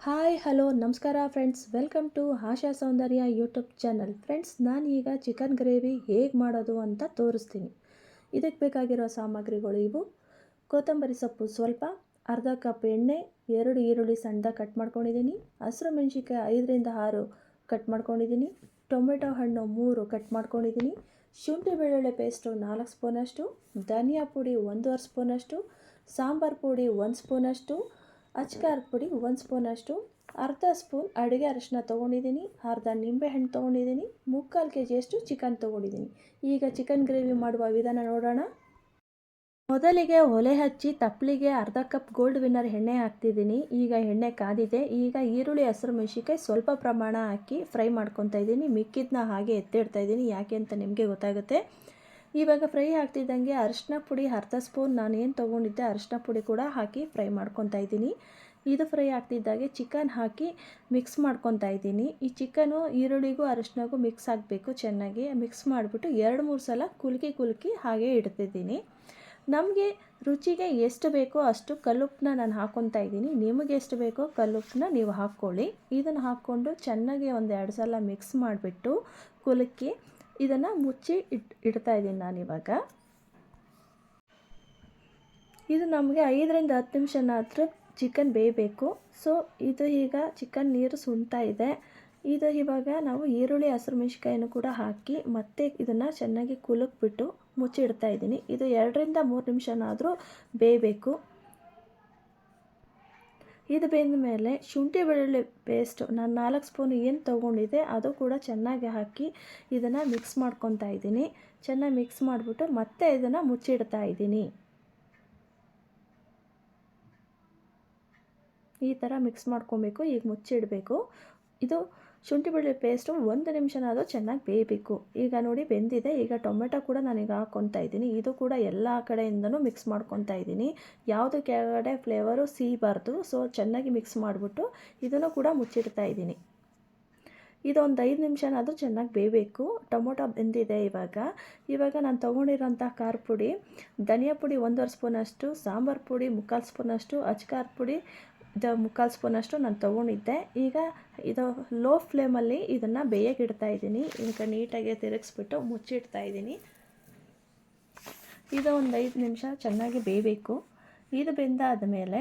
Hi, hello, ನಮಸ್ಕಾರ friends welcome to Asha Soundarya YouTube channel friends ನಾನೀಗ chicken gravy ಹೇಗೆ ಮಾಡೋದು ಅಂತ ತೋರಿಸ್ತೀನಿ. ಇದಕ್ಕೆ ಬೇಕಾಗಿರೋ ಸಾಮಗ್ರಿಗಳು ಇವು. ಕೊತ್ತಂಬರಿ ಸೊಪ್ಪು ಸ್ವಲ್ಪ, ಅರ್ಧ ಕಪ್ ಎಣ್ಣೆ, ಎರಡು ಈರುಳ್ಳಿ ಸಣ್ಣದಾಗಿ ಕಟ್ ಮಾಡ್ಕೊಂಡಿದ್ದೀನಿ ಹಸಿರು ಮೆಣಸಿನ್ಕಾಯಿ ಐದರಿಂದ ಆರು ಕಟ್ ಮಾಡ್ಕೊಂಡಿದ್ದೀನಿ ಟೊಮೆಟೊ ಹಣ್ಣು ಮೂರು ಕಟ್ ಮಾಡ್ಕೊಂಡಿದ್ದೀನಿ ಶುಂಠಿ ಬೆಳ್ಳುಳ್ಳಿ ಪೇಸ್ಟು ನಾಲ್ಕು ಸ್ಪೂನಷ್ಟು, ಧನಿಯಾ ಪುಡಿ ಒಂದೂವರೆ ಸ್ಪೂನಷ್ಟು, ಸಾಂಬಾರು ಪುಡಿ ಒಂದು ಸ್ಪೂನಷ್ಟು ಅಚ್ಕಾರದ ಪುಡಿ ಒಂದು ಸ್ಪೂನಷ್ಟು ಅರ್ಧ ಸ್ಪೂನ್ ಅಡುಗೆ ಅರಿಶಿನ ತೊಗೊಂಡಿದ್ದೀನಿ, ಅರ್ಧ ನಿಂಬೆಹಣ್ಣು ತೊಗೊಂಡಿದ್ದೀನಿ, ಮುಕ್ಕಾಲು ಕೆ ಜಿಯಷ್ಟು ಚಿಕನ್ ತೊಗೊಂಡಿದ್ದೀನಿ. ಈಗ ಚಿಕನ್ ಗ್ರೇವಿ ಮಾಡುವ ವಿಧಾನ ನೋಡೋಣ. ಮೊದಲಿಗೆ ಒಲೆ ಹಚ್ಚಿ ತಪ್ಪಲಿಗೆ ಅರ್ಧ ಕಪ್ ಗೋಲ್ಡ್ ವಿನ್ನರ್ ಎಣ್ಣೆ ಹಾಕ್ತಿದ್ದೀನಿ. ಈಗ ಎಣ್ಣೆ ಕಾದಿದೆ. ಈಗ ಈರುಳ್ಳಿ, ಹಸಿರು ಮೆಣಸಿಕಾಯಿ ಸ್ವಲ್ಪ ಪ್ರಮಾಣ ಹಾಕಿ ಫ್ರೈ ಮಾಡ್ಕೊತಾ ಇದ್ದೀನಿ. ಮಿಕ್ಕಿದ್ನ ಹಾಗೆ ಎತ್ತಿಡ್ತಾ ಇದ್ದೀನಿ. ಯಾಕೆ ಅಂತ ನಿಮಗೆ ಗೊತ್ತಾಗುತ್ತೆ. ಇವಾಗ ಫ್ರೈ ಆಗ್ತಿದ್ದಂಗೆ ಅರಿಶಿನ ಪುಡಿ, ಅರ್ಧ ಸ್ಪೂನ್ ನಾನು ಏನು ತೊಗೊಂಡಿದ್ದೆ ಅರಿಶಿನ ಪುಡಿ ಕೂಡ ಹಾಕಿ ಫ್ರೈ ಮಾಡ್ಕೊತಾ ಇದ್ದೀನಿ. ಇದು ಫ್ರೈ ಆಗ್ತಿದ್ದಾಗೆ ಚಿಕನ್ ಹಾಕಿ ಮಿಕ್ಸ್ ಮಾಡ್ಕೊತಾ ಇದ್ದೀನಿ. ಈ ಚಿಕನು ಈರುಳ್ಳಿಗೂ ಅರಿಶಿನಗೂ ಮಿಕ್ಸ್ ಆಗಬೇಕು ಚೆನ್ನಾಗಿ. ಮಿಕ್ಸ್ ಮಾಡಿಬಿಟ್ಟು ಎರಡು ಮೂರು ಸಲ ಕುಲ್ಕಿ ಕುಲ್ಕಿ ಹಾಗೆ ಇಡ್ತಿದ್ದೀನಿ. ನಮಗೆ ರುಚಿಗೆ ಎಷ್ಟು ಬೇಕೋ ಅಷ್ಟು ಕಲ್ಲುಪ್ಪನ್ನ ನಾನು ಹಾಕ್ಕೊತಾ ಇದ್ದೀನಿ. ನಿಮಗೆ ಎಷ್ಟು ಬೇಕೋ ಕಲ್ಲುಪ್ಪನ್ನ ನೀವು ಹಾಕ್ಕೊಳ್ಳಿ. ಇದನ್ನು ಹಾಕ್ಕೊಂಡು ಚೆನ್ನಾಗಿ ಒಂದು ಎರಡು ಸಲ ಮಿಕ್ಸ್ ಮಾಡಿಬಿಟ್ಟು ಕುಲುಕಿ ಇದನ್ನು ಮುಚ್ಚಿ ಇಟ್, ಇಡ್ತಾ ಇದ್ದೀನಿ ನಾನಿವಾಗ ಇದು ನಮಗೆ ಐದರಿಂದ ಹತ್ತು ನಿಮಿಷನಾದರೂ ಚಿಕನ್ ಬೇಯಬೇಕು. ಸೊ ಇದು ಈಗ ಚಿಕನ್ ನೀರು ಸುಣ್ತಾ ಇದೆ. ಇದು ಇವಾಗ ನಾವು ಈರುಳ್ಳಿ, ಹಸಿರು ಮೆಣಸಿಕಾಯನ್ನು ಕೂಡ ಹಾಕಿ ಮತ್ತೆ ಇದನ್ನು ಚೆನ್ನಾಗಿ ಕುಲುಕ್ಬಿಟ್ಟು ಮುಚ್ಚಿಡ್ತಾ ಇದ್ದೀನಿ. ಇದು ಎರಡರಿಂದ ಮೂರು ನಿಮಿಷನಾದರೂ ಬೇಯಬೇಕು. ಇದು ಬೆಂದ ಮೇಲೆ ಶುಂಠಿ ಬೆಳ್ಳುಳ್ಳಿ ಪೇಸ್ಟು ನಾನು ನಾಲ್ಕು ಸ್ಪೂನ್ ಏನು ತೊಗೊಂಡಿದ್ದೆ ಅದು ಕೂಡ ಚೆನ್ನಾಗಿ ಹಾಕಿ ಇದನ್ನು ಮಿಕ್ಸ್ ಮಾಡ್ಕೊತಾ ಇದ್ದೀನಿ. ಚೆನ್ನಾಗಿ ಮಿಕ್ಸ್ ಮಾಡಿಬಿಟ್ಟು ಮತ್ತೆ ಇದನ್ನು ಮುಚ್ಚಿಡ್ತಾ ಇದ್ದೀನಿ. ಈ ಥರ ಮಿಕ್ಸ್ ಮಾಡ್ಕೊಬೇಕು, ಈಗ ಮುಚ್ಚಿಡಬೇಕು. ಇದು ಶುಂಠಿ ಬೆಳ್ಳುಳ್ಳಿ ಪೇಸ್ಟು ಒಂದು ನಿಮಿಷನಾದರೂ ಚೆನ್ನಾಗಿ ಬೇಯಬೇಕು. ಈಗ ನೋಡಿ ಬೆಂದಿದೆ. ಈಗ ಟೊಮೆಟೊ ಕೂಡ ನಾನೀಗ ಹಾಕ್ಕೊತಾ ಇದ್ದೀನಿ. ಇದು ಕೂಡ ಎಲ್ಲ ಕಡೆಯಿಂದನೂ ಮಿಕ್ಸ್ ಮಾಡ್ಕೊತಾ ಇದ್ದೀನಿ. ಯಾವುದು ಕೆಳಗಡೆ ಫ್ಲೇವರು ಸೀಬಾರ್ದು ಸೊ ಚೆನ್ನಾಗಿ ಮಿಕ್ಸ್ ಮಾಡಿಬಿಟ್ಟು ಇದನ್ನು ಕೂಡ ಮುಚ್ಚಿಡ್ತಾ ಇದ್ದೀನಿ. ಇದೊಂದು ಐದು ನಿಮಿಷನಾದರೂ ಚೆನ್ನಾಗಿ ಬೇಯಬೇಕು. ಟೊಮೊಟೊ ಬೆಂದಿದೆ ಇವಾಗ. ಇವಾಗ ನಾನು ತೊಗೊಂಡಿರೋಂಥ ಖಾರ ಪುಡಿ, ಧನಿಯಾ ಪುಡಿ ಒಂದೂವರೆ ಸ್ಪೂನಷ್ಟು, ಸಾಂಬಾರು ಪುಡಿ ಮುಕ್ಕಾಲು ಸ್ಪೂನಷ್ಟು ಅಚ್ಕಾರದ ಪುಡಿ ಇದು ಮುಕ್ಕಾಲು ಸ್ಪೂನಷ್ಟು ನಾನು ತೊಗೊಂಡಿದ್ದೆ. ಈಗ ಇದು ಲೋ ಫ್ಲೇಮಲ್ಲಿ ಇದನ್ನು ಬೇಯಕ್ಕೆ ಇಡ್ತಾ ಇದ್ದೀನಿ. ಈಗ ನೀಟಾಗಿ ತಿರುಗಿಸ್ಬಿಟ್ಟು ಮುಚ್ಚಿಡ್ತಾ ಇದ್ದೀನಿ. ಇದು ಒಂದು ಐದು ನಿಮಿಷ ಚೆನ್ನಾಗಿ ಬೇಯಬೇಕು. ಇದು ಬೆಂದಾದ ಮೇಲೆ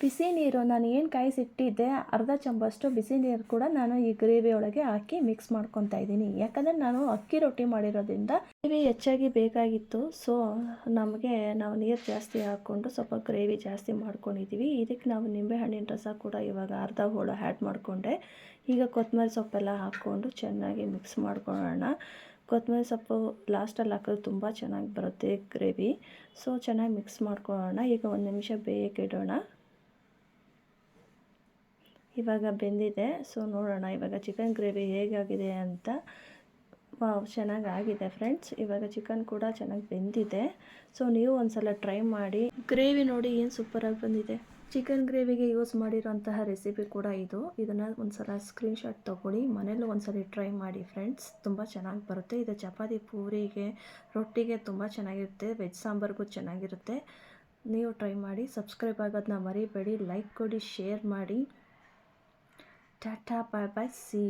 ಬಿಸಿ ನೀರು ನಾನು ಏನು ಕಾಯಿಸಿಟ್ಟಿದ್ದೆ ಅರ್ಧ ಚಂಬಷ್ಟು ಬಿಸಿ ನೀರು ಕೂಡ ನಾನು ಈ ಗ್ರೇವಿ ಒಳಗೆ ಹಾಕಿ ಮಿಕ್ಸ್ ಮಾಡ್ಕೊತಾ ಇದ್ದೀನಿ. ಯಾಕಂದರೆ ನಾನು ಅಕ್ಕಿ ರೊಟ್ಟಿ ಮಾಡಿರೋದ್ರಿಂದ ಗ್ರೇವಿ ಹೆಚ್ಚಾಗಿ ಬೇಕಾಗಿತ್ತು. ಸೊ ನಮಗೆ ನಾವು ನೀರು ಜಾಸ್ತಿ ಹಾಕ್ಕೊಂಡು ಸ್ವಲ್ಪ ಗ್ರೇವಿ ಜಾಸ್ತಿ ಮಾಡ್ಕೊಂಡಿದ್ದೀವಿ ಇದಕ್ಕೆ ನಾವು ನಿಂಬೆಹಣ್ಣಿನ ರಸ ಕೂಡ ಇವಾಗ ಅರ್ಧ ಹೋಳು ಆ್ಯಡ್ ಮಾಡಿಕೊಂಡೆ. ಈಗ ಕೊತ್ತಂಬರಿ ಸೊಪ್ಪೆಲ್ಲ ಹಾಕ್ಕೊಂಡು ಚೆನ್ನಾಗಿ ಮಿಕ್ಸ್ ಮಾಡ್ಕೊಳ್ಳೋಣ. ಕೊತ್ತಂಬರಿ ಸೊಪ್ಪು ಲಾಸ್ಟಲ್ಲಿ ಹಾಕಿದ್ರೆ ತುಂಬ ಚೆನ್ನಾಗಿ ಬರುತ್ತೆ ಗ್ರೇವಿ. ಸೊ ಚೆನ್ನಾಗಿ ಮಿಕ್ಸ್ ಮಾಡ್ಕೊಳ್ಳೋಣ. ಈಗ ಒಂದು ನಿಮಿಷ ಬೇಯಕ್ಕೆ ಇಡೋಣ. ಇವಾಗ ಬೆಂದಿದೆ. ಸೊ ನೋಡೋಣ ಇವಾಗ ಚಿಕನ್ ಗ್ರೇವಿ ಹೇಗಾಗಿದೆ ಅಂತ. ವಾವ್ ಚೆನ್ನಾಗಿ ಆಗಿದೆ ಫ್ರೆಂಡ್ಸ್ ಇವಾಗ ಚಿಕನ್ ಕೂಡ ಚೆನ್ನಾಗಿ ಬೆಂದಿದೆ. ಸೊ ನೀವು ಒಂದ್ಸಲ ಟ್ರೈ ಮಾಡಿ. ಗ್ರೇವಿ ನೋಡಿ ಏನು ಸೂಪರಾಗಿ ಬಂದಿದೆ. ಚಿಕನ್ ಗ್ರೇವಿಗೆ ಯೂಸ್ ಮಾಡಿರೋಂತಹ ರೆಸಿಪಿ ಕೂಡ ಇದು. ಇದನ್ನು ಒಂದ್ಸಲ ಸ್ಕ್ರೀನ್ಶಾಟ್ ತೊಗೊಳ್ಳಿ. ಮನೇಲೂ ಒಂದ್ಸಲ ಟ್ರೈ ಮಾಡಿ ಫ್ರೆಂಡ್ಸ್ ತುಂಬ ಚೆನ್ನಾಗಿ ಬರುತ್ತೆ. ಇದು ಚಪಾತಿ ಪೂರಿಗೆ, ರೊಟ್ಟಿಗೆ ತುಂಬ ಚೆನ್ನಾಗಿರುತ್ತೆ. ವೆಜ್ ಸಾಂಬಾರ್ಗೂ ಚೆನ್ನಾಗಿರುತ್ತೆ. ನೀವು ಟ್ರೈ ಮಾಡಿ. ಸಬ್ಸ್ಕ್ರೈಬ್ ಆಗೋದನ್ನ ಮರಿಬೇಡಿ. ಲೈಕ್ ಕೊಡಿ ಶೇರ್ ಮಾಡಿ. Tata bye bye C